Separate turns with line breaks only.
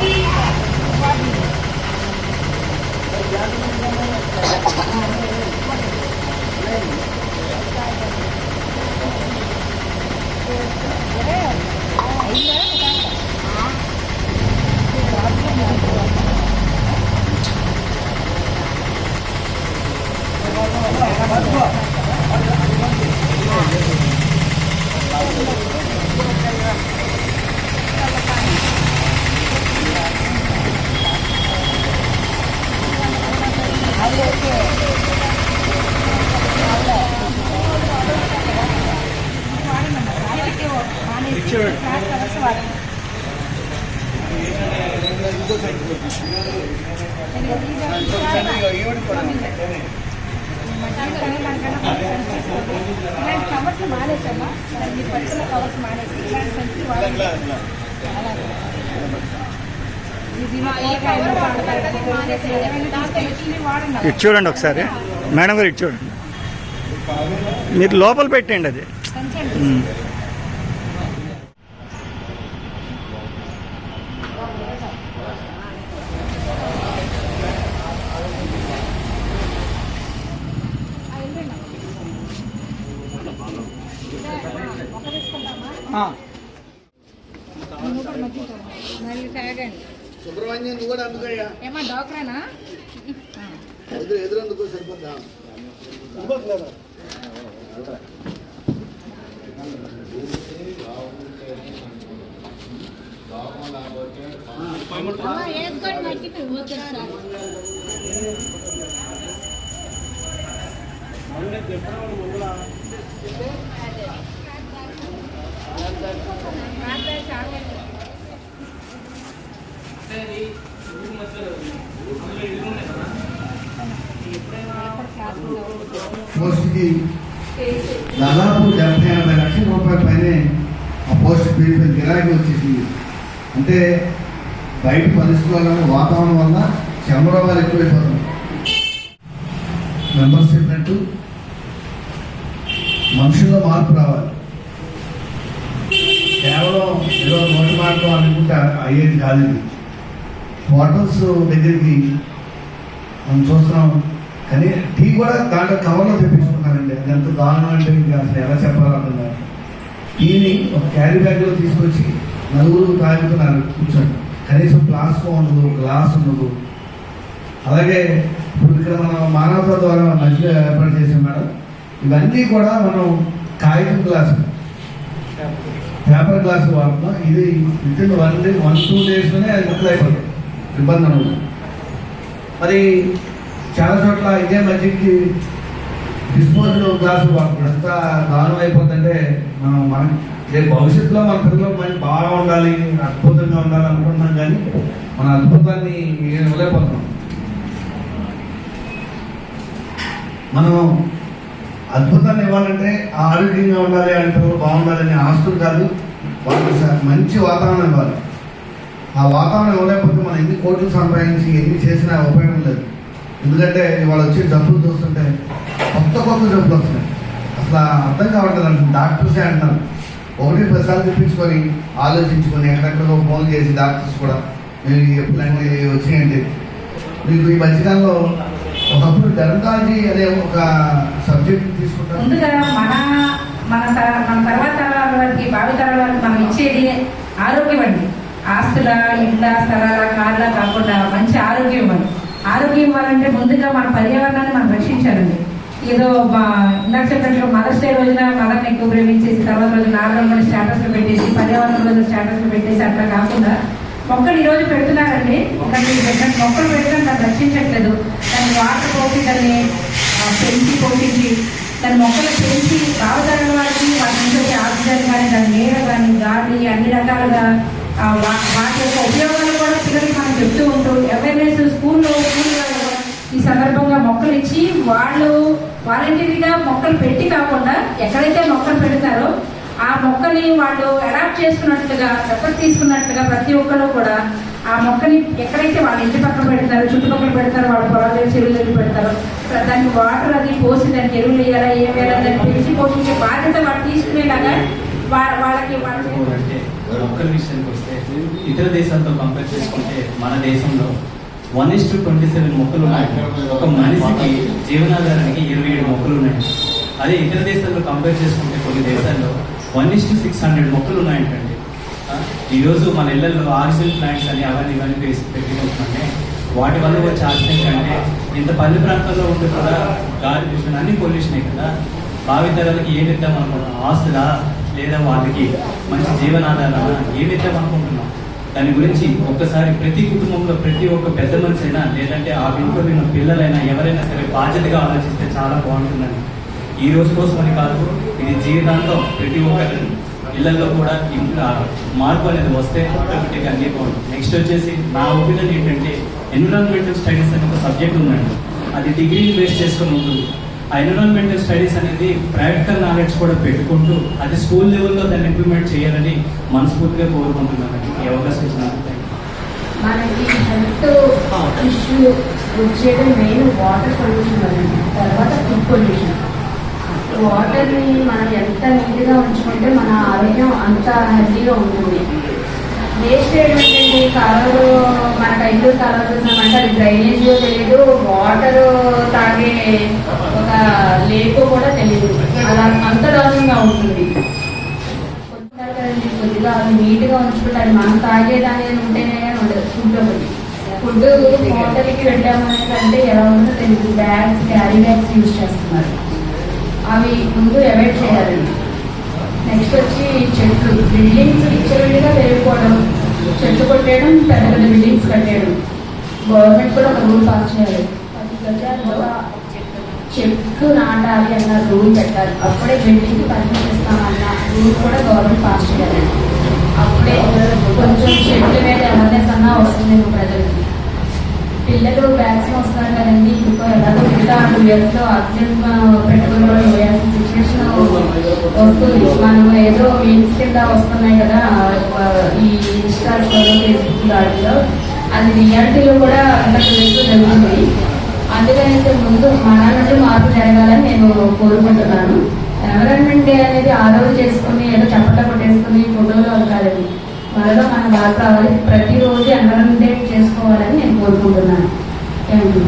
Yeah. ఇలాంటి covers మానేసమ్మా covers మానేసి ఇలాంటి సంచి
ఇటు చూడండి ఒకసారి. మేడం గారు ఇటు చూడండి. మీరు లోపల పెట్టండి అది
సంచి అండి.
ఉమ్.
ఆ, వెళ్ళండి. ఒక తీసుకుంటామా మూడు మధ్య మళ్ళీ తాగండి
సుబ్రహ్మణ్యం నువ్వు కూడా అందుకయ్యా.
ఏమా డాక్టరేనా?
ఎదురు ఎదురందుకు సరిపోద్దా?
వేసుకోండి మట్టికి పోతుంది సార్
పోస్ట్కి దాదాపు డెబ్బై ఎనభై లక్షల రూపాయల పైనే ఆ పోస్ట్ పీడిపోయిన గిరాకీ వచ్చేసింది. అంటే బయట పరిస్థితుల వాతావరణం వల్ల చంద్రబాబు ఎక్కువైపోతుంది మెంబర్స్ చెప్పినట్టు మనుషుల్లో మార్పు రావాలి. కేవలం ఏదో నోటి మార్గం అనుకుంటే అయ్యేది కాదు ఇది. హోటల్స్ దగ్గరికి మనం చూస్తున్నాం. కానీ టీ కూడా దాంట్లో కవర్లో తెప్పించుకుంటానండి అది ఎంత దారుణం అంటే ఇంకా అసలు ఎలా చెప్పాలో టీని ఒక క్యారీ బ్యాగ్లో తీసుకొచ్చి నలుగురు తాగుతున్నారు కూర్చోండి కనీసం ప్లాస్కో ఉండదు గ్లాస్ ఉండదు. అలాగే ఇప్పుడు ఇక్కడ మనం మానవత ద్వారా మధ్య ఏర్పాటు చేసాం మేడం. ఇవన్నీ కూడా మనం కాగితం గ్లాసులు పేపర్ గ్లాస్ వాడుతున్నాం. ఇది within one day one two డేస్లోనే అది మొదలు అయిపోతుంది. ఇబ్బంది ఉండదు. మరి చాలా చోట్ల ఇదే మధ్యకి డిస్పోజల్ గ్లాసు వాడుతున్నాం ఎంత దారుణం అయిపోతుందంటే మనం మన రేపు భవిష్యత్తులో మన పిల్లలు మంచి బాగా ఉండాలి అద్భుతంగా ఉండాలి అనుకుంటున్నాం కానీ మన అద్భుతాన్ని ఇవ్వలేకపోతున్నాం మనం అద్భుతాన్ని ఇవ్వాలంటే ఆరోగ్యంగా ఉండాలి అంటే బాగుండాలని ఆస్తులు కాదు వాళ్ళకి మంచి వాతావరణం ఇవ్వాలి. ఆ వాతావరణం ఇవ్వలేకపోతే మనం ఎన్ని కోట్లు సంపాదించి ఎన్ని చేసినా ఉపయోగం లేదు. ఎందుకంటే ఇవాళ వచ్చే జబ్బులు చూస్తుంటే కొత్త కొత్త జబ్బులు వస్తున్నాయి. అసలు అర్థం కావట్లేదు అంటే డాక్టర్సే అంటున్నారు. ఒకటి ప్రసాద్ తెప్పించుకొని ఆలోచించుకొని ఎక్కడెక్కడో ఫోన్ చేసి డాక్టర్స్ కూడా మీరు ఎప్పుడైనా వచ్చినాయండి మీకు ఈ మధ్యకాలంలో ఒకప్పుడు డెర్మటాలజీ అనే ఒక సబ్జెక్ట్ తీసుకుంటాం
ముందుగా మన మన త- మన తర్వాత తరాల వారికి భావి తరాల వారికి మనం ఇచ్చేది ఆరోగ్యం అండి ఆస్తుల ఇండ్ల స్థలాల కార్ల కాకుండా మంచి ఆరోగ్యం ఇవ్వాలి. ఆరోగ్యం ఇవ్వాలంటే ముందుగా మన పర్యావరణాన్ని మనం రక్షించాలండి. ఏదో మా ఇందాక చెప్పినట్లు మదర్స్ డే రోజున మదర్ని ఎక్కువ ప్రేమించేసి తర్వాత రోజు నాలుగు స్టేటస్లు పెట్టేసి పర్యావరణ రోజు స్టేటస్లో పెట్టేసి అట్లా కాకుండా మొక్కలు ఈరోజు పెడుతున్నారండి. ఒక మీరు మొక్కలు పెట్టడం దాన్ని రక్షించట్లేదు. దాన్ని వాటర్ పోసి దాన్ని పెంచి పోషించి దాని మొక్కలు పెంచి బావతరం వారికి వాటి నుంచి వచ్చే ఆక్సిజన్ కానీ దాని నీడ కానీ గాలి అన్ని రకాలుగా వాటి యొక్క ఉపయోగాలు కూడా పిల్లలకి మనం చెప్తూ ఉంటూ అవేర్నెస్ స్కూల్లో స్కూల్లో ఈ సందర్భంగా మొక్కలు ఇచ్చి వాళ్ళు వాలంటీర్గా మొక్కలు పెట్టి కాకుండా ఎక్కడైతే మొక్కలు పెడతారో ఆ మొక్కని వాళ్ళు అడాప్ట్ చేసుకున్నట్లుగా దత్తత తీసుకున్నట్లుగా ప్రతి ఒక్కరు కూడా ఆ మొక్కని ఎక్కడైతే వాళ్ళ ఇంటి పక్కన పెడతారో చుట్టుపక్కల పెడతారో వాళ్ళ పొలాలు చెరువులు దగ్గర పెడతారో దానికి వాటర్ అది పోసి దానికి ఎరువులు వేయాలా ఏం వేయాలా దాన్ని పెంచి పోషించే బాధ్యత వాళ్ళు తీసుకునేలాగా వా- వాళ్ళకి వాళ్ళకి
అంటే మొక్కల విషయానికి వస్తే ఇతర దేశాలతో కంపేర్ చేసుకుంటే మన దేశంలో one is to twenty seven మొక్కలు ఉన్నాయి. ఒక మనిషికి జీవనాధారానికి ఇరవై ఏడు మొక్కలు ఉన్నాయి. అదే ఇతర దేశాల్లో కంపేర్ చేసుకుంటే కొన్ని దేశాల్లో one is to six hundred మొక్కలు ఉన్నాయంటండి. ఈరోజు మన ఇళ్ళలో ఆక్సిజన్ ప్లాంట్స్ అని అవన్నీ ఇవన్నీ వేసి పెట్టుకుంటున్నాయి వాటి వల్ల వచ్చే ఆక్సిజన్ కంటే ఇంత పల్లె ప్రాంతాల్లో ఉంటే కూడా గాలి పొల్యూషన్ అన్ని పొల్యూషనే కదా? భావితరాలకి ఏమి ఇద్దాం అనుకుంటున్నాం? ఆస్తులా? లేదా వాళ్ళకి మంచి జీవనాధారణ ఏమి ఇద్దాం అనుకుంటున్నాం? దాని గురించి ఒక్కసారి ప్రతి కుటుంబంలో ప్రతి ఒక్క పెద్ద మనిషి అయినా లేదంటే ఆ ఇంట్లో ఉన్న పిల్లలైనా ఎవరైనా సరే బాధ్యతగా ఆలోచిస్తే చాలా బాగుంటుందని. ఈ రోజు కోసమని కాదు ఇది జీవితాంతం ప్రతి ఒక్కరి ఇళ్ళలో కూడా ఇంకా మార్పు అనేది వస్తే ఆటోమేటిక్గా అన్నీ బాగుంటుంది నెక్స్ట్ వచ్చేసి నా ఒపీనియన్ ఏంటంటే ఎన్విరాన్మెంటల్ స్టడీస్ అనే ఒక సబ్జెక్ట్ ఉందండి. అది డిగ్రీని బేస్ చేసుకొని ఉంటుంది. ఆ ఎన్విరాన్మెంటల్ స్టడీస్ అనేది ప్రాక్టికల్ నాలెడ్జ్ కూడా పెట్టుకుంటూ అది స్కూల్ లెవెల్లో దాన్ని ఇంప్లిమెంట్ చేయాలని మనస్ఫూర్తిగా కోరుకుంటున్నానండి. ఈ అవకాశం ఇచ్చినందుకు
మనకి హెల్త్ ఇష్యూ వచ్చేది మెయిన్ వాటర్ పొల్యూషన్ వల్ల తర్వాత ఫుడ్ పొల్యూషన్ వాటర్ని మనం ఎంత నీట్గా ఉంచుకుంటే మన ఆరోగ్యం అంత హెల్తీగా ఉంటుంది. వేస్ట్ ఏంటంటే కాలువలు మనకు ఐదు కాలువ చూసామంటే అది డ్రైనేజ్ తెలియదు. వాటర్ తాగే ఒక లేకు కూడా తెలియదు. అలా అంత దారుణంగా ఉంటుంది. కొద్దిగా అది నీట్గా ఉంచుకుంటే అది మనం తాగేదాని ఉంటేనే ఉండదు ఫుడ్ హోటల్కి వెళ్ళాము అనేసి అంటే ఎలా ఉంటుందో తెలియదు బ్యాగ్స్ క్యారీ బ్యాగ్స్ యూజ్ చేస్తున్నారు. అవి ముందు అవాయిడ్ చేయాలండి నెక్స్ట్ వచ్చి చెట్లు. బిల్డింగ్స్ విచ్చలవిడిగా పెరిగిపోవడం చెట్లు కొట్టేయడం పెద్ద పెద్ద బిల్డింగ్స్ కట్టేయడం. గవర్నమెంట్ కూడా ఒక రూల్ పాస్ చేయాలి. పది గజాలు చెట్లు నాటాలి అన్న రూల్ పెట్టాలి. అప్పుడే బిల్డింగ్ పర్మిషన్ ఇస్తామన్న రూల్ కూడా గవర్నమెంట్ పాస్ చేయాలి. అప్పుడే కొంచెం చెట్ల మీద అవేర్నెస్ అన్నా వస్తుంది ప్రజలకి. పిల్లలు వ్యాక్సిన్ వస్తున్నారు కదండి. ఇంకో ఎలాగో మిగతా టూ ఇయర్స్లో ఆక్సిజన్ పెట్టుకుని వేయాల్సిన సిచ్యువేషన్ వస్తుంది. మనం ఏదో మీన్స్ కింద వస్తున్నాయి కదా ఈ ఇన్స్టాస్లో ఫేస్బుక్ వాటిలో అది రియాలిటీలో కూడా అంత జరుగుతుంది. అందుకని ముందు మన మార్పు జరగాలని నేను కోరుకుంటున్నాను. ఎన్విరాన్మెంట్ డే అనేది ఆ రోజు చేసుకుని ఏదో చప్పట కొట్టేసుకుని ఫోటోలు కాదండి. త్వరగా మనం బాగా కావాలి ప్రతిరోజు ఎన్విరాన్మెంట్ చేసుకోవాలని నేను కోరుకుంటున్నాను. Thank you